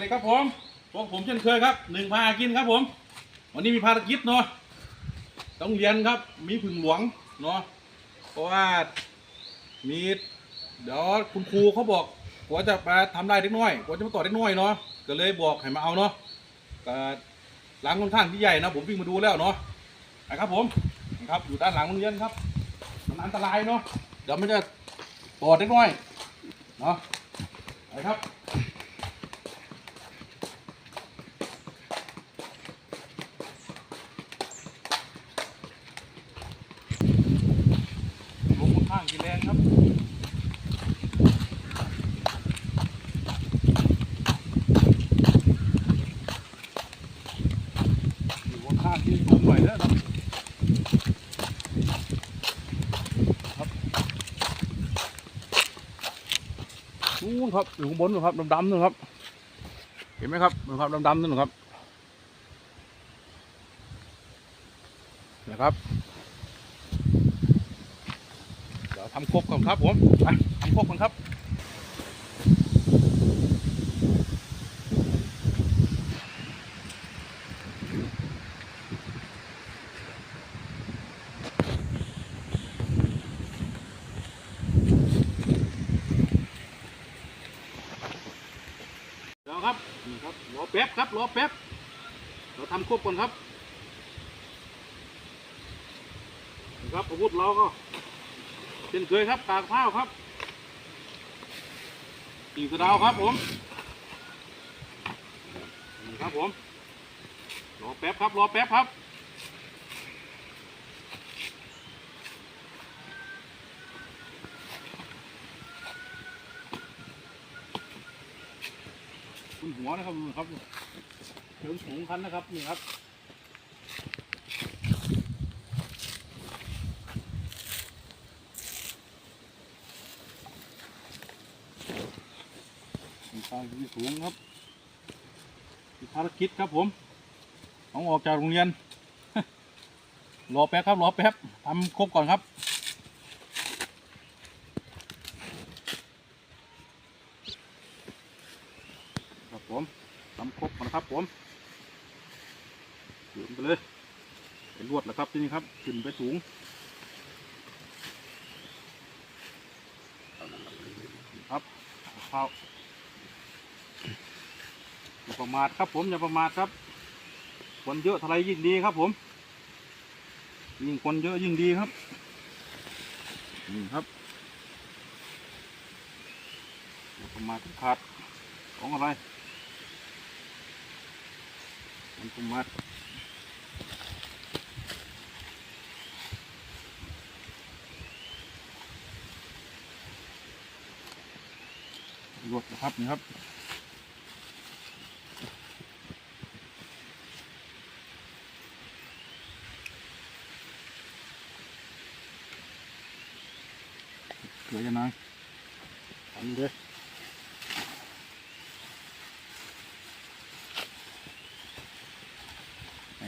วัสดีครับผมพวกผมเช่นเคยครับหนึ่งพากินครับผม วันนี้มีภารกิจเนาะต้องเรียนครับ มีผึ่งหลวงเนาะเพราะว่ามีเดี๋ยวคุณครูเขาบอกว่าจะมาทำได้เล็กน้อยว่าจะมาต่อเล็กน้อยเนาะก็เลยบอกให้มาเอาเนาะก็หลังค่อนข้างที่ใหญ่นะผมวิ่งมาดูแล้วเนาะนะครับผมนะครับอยู่ด้านหลังโรงเรียนครับมันอันตรายเนาะเดี๋ยวมันจะต่อเล็กน้อยเนาะไปครับ ลงบนข้างกินแรงครับ อยู่บนข้างที่สูงหน่อยนะครับครับ นู่นครับอยู่ข้างบนนู่นครับดำๆนู่นครับ เห็นไหมครับนู่นครับดำๆนู่นครับนะครับเดี๋ยวทำครบก่อนครับผมทำครบก่อนครับเดี๋ยวครับนี่ครับรอ แป๊บครับรอแป๊บเราทำควบก่อนครับนะครับอาวุธเราก็เช่นเคยครับกากข้าวครับตีกกระดาวครับผมนี่ครับผมรอแป๊บครับรอแป๊บครับ หัวนะครับดูครับเชิงสูงคันนะครับนี่ครับมีทางที่สูงครับมีภารกิจครับผมต้องออกจากโรงเรียน รอแป๊บครับ รอแป๊บทำครบก่อนครับ ผมทำครบนะครับผมขึ้นไปเลยเป็นลวดแล้วครับที่นี่ครับขึ้นไปสูงครับเข้าอย่าประมาทครับผมอย่าประมาทครับคนเยอะท่าไรยิ่งดีครับผม ยิ่งคนเยอะยิ่งดีครับนี่ครับอย่าประมาทขาดของอะไร มันประมาทรวดนะครับนี่ครับเกลือจะน้อยทำเลย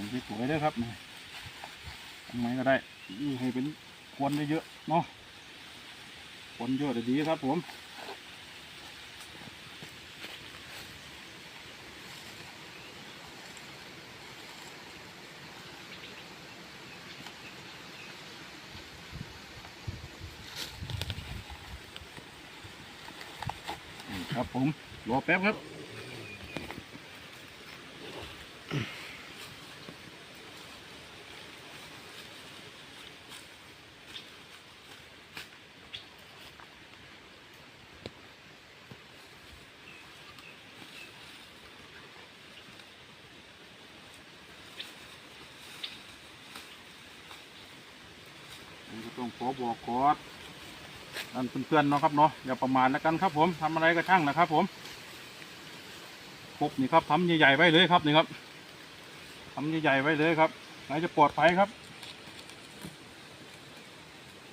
แต่งสวยๆด้วยครับนี่ทำไงก็ได้นี่ให้เป็นควนเยอะๆเนาะควนเยอะดีครับผมครับผมรอแป๊บครับ ผมก็ต้องขอบอกกอดนั่นเพื่อนๆเนาะครับเนาะอย่าประมาทแล้วกันครับ ผมทำอะไรก็ช่างนะครับ ผมครบนี่ครับทำใหญ่ๆไว้เลยครับนี่ครับทำใหญ่ๆไว้เลยครับไหนจะปลอดภัยครับ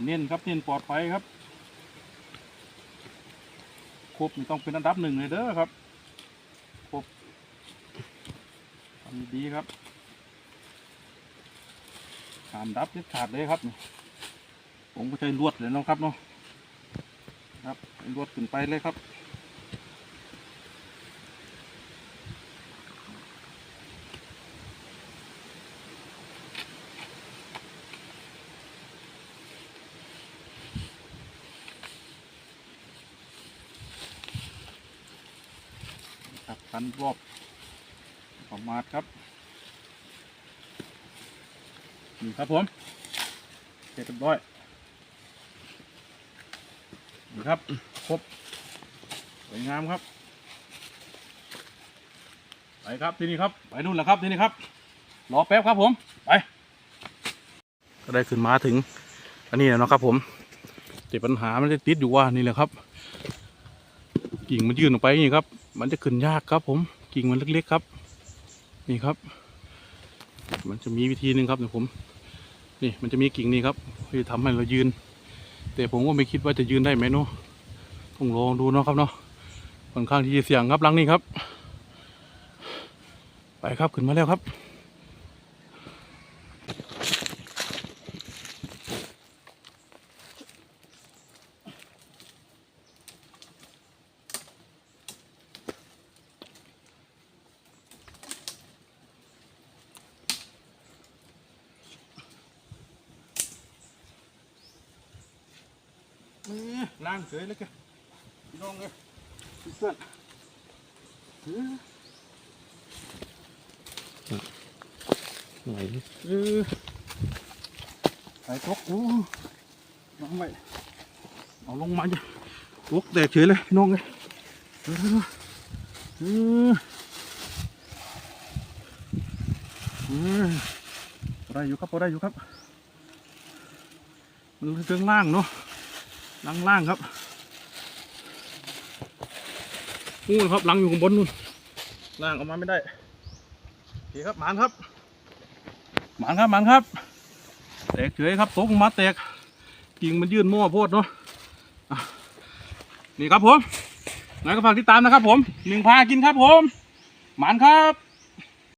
เน้นครับเน้นปลอดภัยครับครบนี่ต้องเป็นอันดับหนึ่งเลยเด้อครับครบทำดีครับขามดับเด็ดขาดเลยครับนี่ ผมก็ใช้ลวดเลยนะครับเนาะครับลวดขึ้นไปเลยครับครับพันรอบประมาทครับนี่ครับผมเสร็จเรียบร้อย ครับครบสวยงามครับไปครับที่นี่ครับไปนู่นแล้วครับที่นี่ครับรอแป๊บครับผมไปก็ได้ขึ้นมาถึง อันนี้แล้วนะครับผมแต่ปัญหามันจะติดอยู่ว่านี่แหละครับ กิ่งมันยื่นออกไปนี่ครับ มันจะขึ้นยากครับ ผมกิ่งมันเล็กๆครับ นี่ครับ มันจะมีวิธีหนึ่งครับเดี๋ยวผม นี่มันจะมีกิ่งนี้ครับที่ทำให้เรายืน แต่ผมก็ไม่คิดว่าจะยืนได้ไหมเนาะต้องลองดูเนาะครับเนาะค่อนข้างที่จะเสี่ยงครับลังนี้ครับ ไปครับขึ้นมาแล้วครับ ล่างเฉยเลยแกพี่น้องเลยพี่เพื่อนเออไหนเออใส่ตกโอ้น้องไปเอาลงมาจ้ะตกแตกเฉยเลยพี่น้องเลยเออเออเออพอได้อยู่ครับพอได้อยู่ครับ มันเครื่องล่างเนาะ ล่างล่างครับนู่นครับลังอยู่ข้างบนนู่นล่างออกมาไม่ได้โอเคครับหมานครับหมานครับหมานครับแตกเฉยครับตกลงมาแตกกิ่งมันยื่นมั่วโพดเนาะอะนี่ครับผมไหนก็ฝากติดตามนะครับผมหนึ่งพากินครับผมหมานครับ